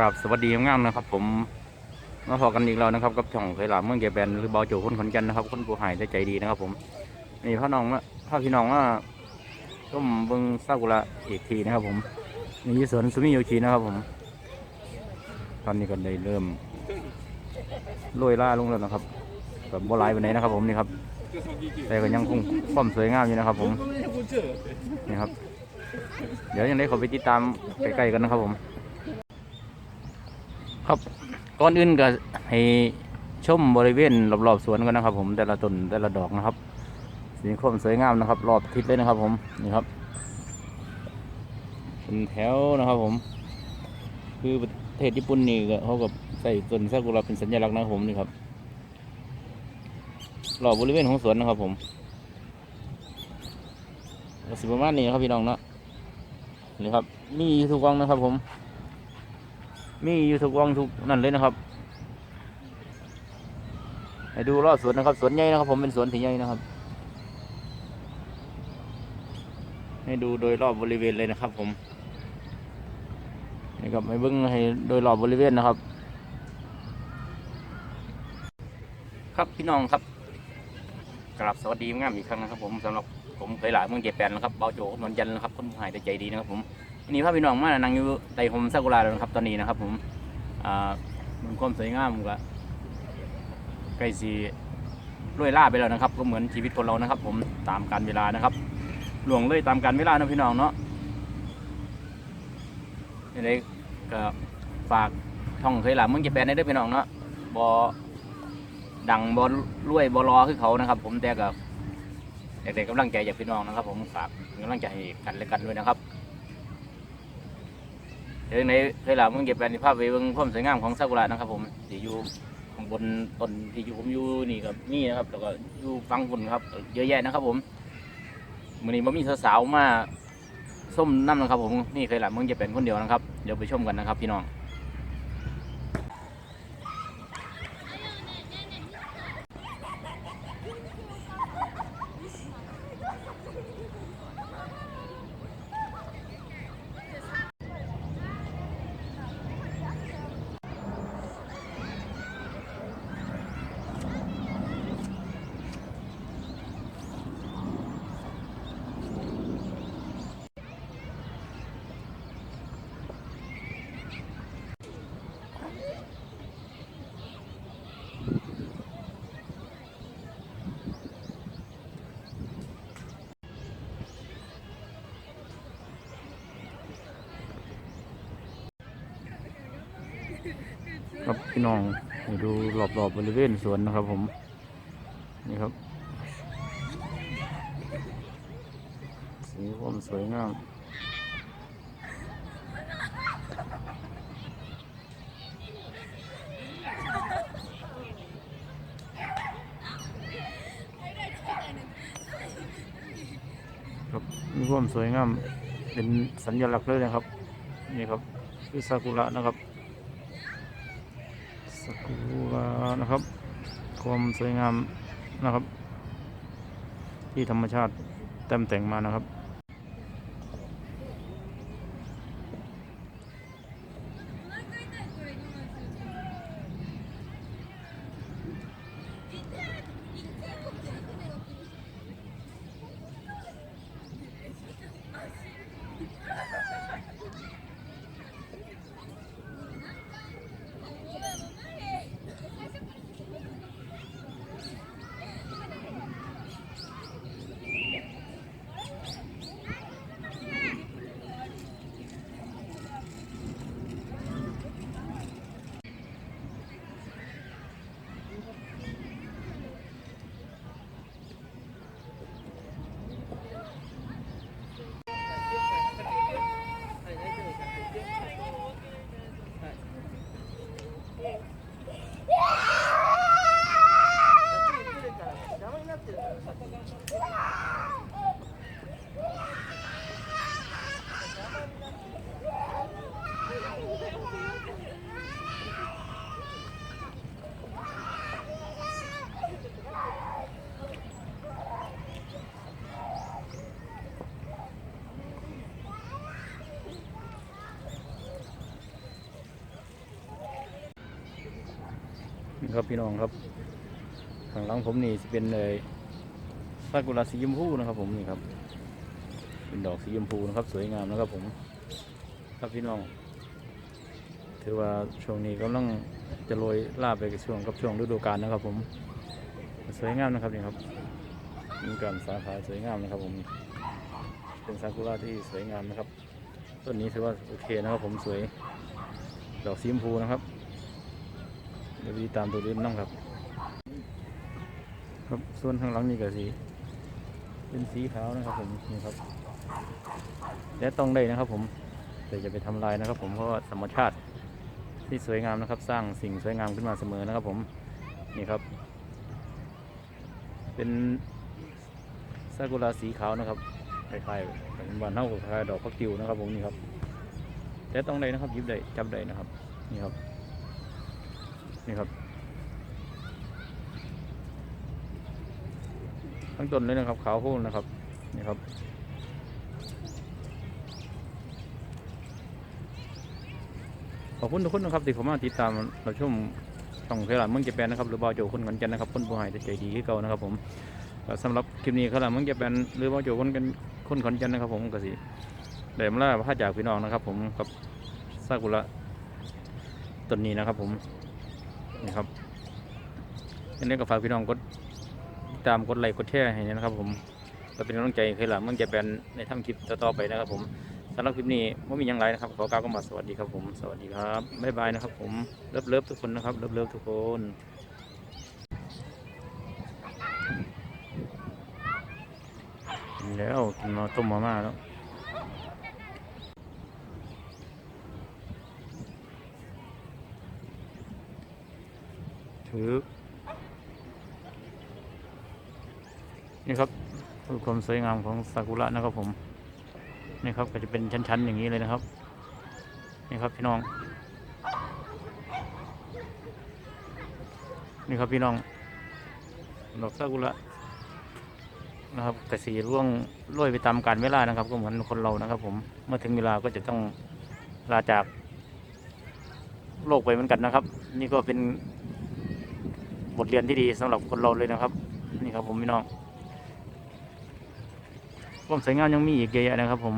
ครับสวัสดีงามนะครับ ผมมาพอกันอีกแล้วนะครับกับช่องเคยหลามเมืองเกแบนหรือเบาโจคนขอนแก่นนะครับคนผู้หายใจใจดีนะครับ ผมนี่พ่อน้องว่าพ่อพี่น้องว่าก็เบิงซากุระอีกทีนะครับ ผมนี่สวนซูมิโยชินะครับ ผม ตอนนี้ก็ได้เริ่มโรยล่าลงแล้วนะครับแบบโบราณไปไหนนะครับ ผมนี่ครับ แต่ก็ยังคงความสวยงามอยู่นะครับ ผมนี่ครับ เดี๋ยวยังได้ขอไปติดตามใกล้ๆกันนะครับ ผม ครับก่อนอื่นก็ให้ชมบริเวณรอบๆสวนกันนะครับ ผมแต่ละต้นแต่ละดอกนะครับ สีคมสวยงามนะครับ รอบทิศเลยนะครับ ผมนี่ครับเป็นแถวนะครับ ผม คือประเทศญี่ปุ่นนี่ก็เขากับใส่ต้นซากุระเป็นสัญลักษณ์นะครับผมนี่ครับรอบบริเวณของสวนนะครับ ผมสิประมาณนี้ครับพี่น้องเนาะนี่ครับ มีทุกวังนะครับ ผม มีอยู่ทุกวังทุกนั่นเลยนะครับให้ดูรอบสวนนะครับสวนใหญ่นะครับ ผมเป็นสวนที่ใหญ่นะครับ ให้ดูโดยรอบบริเวณเลยนะครับ ผมนี่ครับให้เบิ้งให้โดยรอบบริเวณนะครับ ครับพี่น้องครับกราบสวัสดีงามอีกครั้งนะครับ ผมสำหรับผมเคยหลายเมืองเจแปนนะครับเบาโจนวลจันนะครับคนหายแต่ใจดีนะครับผม นี้พาพี่น้องมานั่งอยู่ใต้โฮมซากุระแล้วนะครับ ตอนนี้นะครับ ผมอ่ามันความสวยงามก็ใกล้สีรวยล่าไปแล้วนะครับ ก็เหมือนชีวิตคนเรานะครับ ผมตามการเวลานะครับหลวงเลยตามการเวลานะพี่น้องเนาะนี่เลยก็ฝากท่องเคยหลามเมืองเจแปนได้ด้วยพี่น้องเนาะบอดังบอรวยบอรอคือเขานะครับ ผมแต่ก็อยากได้กำลังใจจากพี่น้องนะครับ ผมฝากกำลังใจให้กันและกันด้วยนะครับ เดี๋ยวในเคยหลาเมืองเก็บแปลนภาพไปเบิ่งความสวยงามของซากุระนะครับ ผมที่อยู่ข้างบนต้นที่อยู่ผมอยู่นี่กับนี่นะครับ แล้วก็อยู่ฟังฝุ่นครับ เยอะแยะนะครับ ผมมือนี้มันมีสาวๆมาส้มน้ำนะครับ ผมนี่เคยหลาเมืองเก็บแปลนคนเดียวนะครับ เดี๋ยวไปชมกันนะครับ พี่น้อง ครับพี่น้องดูรอบๆบริเวณสวนนะครับผม นี่ครับ สีความสวยงามครับมีความสวยงามเป็นสัญลักษณ์เลยนะครับ นี่ครับคือซากุระนะครับ สกุระนะครับ ความสวยงามนะครับ ที่ธรรมชาติเต็มแต่งมานะครับ ครับพี่น้องครับข้างหลังผมนี่จะเป็นเลยซากุระสีชมพูนะครับ ผมนี่ครับ เป็นดอกสีชมพูนะครับ สวยงามนะครับผม ครับพี่น้อง ถือว่าช่วงนี้กำลังจะโรยลาบไปกับช่วงกับช่วงฤดูกาลนะครับ ผม สวยงามนะครับนี่ครับมีการสาขาสวยงามนะครับผม เป็นซากุระที่สวยงามนะครับ ต้นนี้ถือว่าโอเคนะครับผมสวย ดอกสีชมพูนะครับ เดี๋ยวไปตามตัวอื่นน้องครับ ครับส่วนข้างหลังนี่ก็สีเป็นสีขาวนะครับผมนี่ครับ และต้องได้นะครับผมแต่จะไปทำลายนะครับ ผมเพราะว่าธรรมชาติที่สวยงามนะครับ สร้างสิ่งสวยงามขึ้นมาเสมอนะครับ ผมนี่ครับ เป็นซากุระสีขาวนะครับคล้ายๆเป็นบานเท่ากับคล้ายดอกพักติวนะครับ ผมนี่ครับแต่ต้องได้นะครับยิบได้จับได้นะครับ นี่ครับ นี่ครับ ทั้งต้นเลยนะครับ ขาวโพลนนะครับ นี่ครับ ขอบคุณทุกคนนะครับที่เข้ามาติดตามเราชมช่องเพลาเมืองเจแปนนะครับหรือบาวโจคนขอนแก่นนะครับคนผู้ใหายใจดีที่เก่านะครับผมสำหรับคลิปนี้ครับเมืองเจแปนหรือบาวโจคนกันคนขอนแก่นนะครับ ผมกสิได้มาล่าพระจากพี่น้องนะครับ ผมกับซากุระต้นนี้นะครับผม นี่ครับยังไงก็ฝากพี่น้องกดตามกดไลค์กดแชร์ให้นะครับ ผมก็เป็นกำลังใจให้หลาเมืองเจแปนในทำคลิปต่อๆไปนะครับ ผมสำหรับคลิปนี้ไม่มีอย่างไรนะครับ ขอกล่าวคำว่าสวัสดีครับผมสวัสดีครับบ๊ายบายนะครับ ผมเลิฟเลิฟทุกคนนะครับเลิฟเลิฟทุกคนกินแล้วกินมาต้มมาม่าแล้ว ถือนี่ครับคือความสวยงามของซากุระนะครับผมนี่ครับก็จะเป็นชั้น ๆ อย่างนี้เลยนะครับนี่ครับพี่น้อง นี่ครับพี่น้องดอกซากุระนะครับกระสีร่วงโรยไปตามกาลเวลานะครับ ก็เหมือนคนเรานะครับ ผมเมื่อถึงเวลาก็จะต้องลาจากโลกไปเหมือนกันนะครับ นี่ก็เป็น บทเรียนที่ดีสำหรับคนเราเลยนะครับ นี่ครับผมพี่น้องความสวยงามยังมีอีกเยอะแยะนะครับผม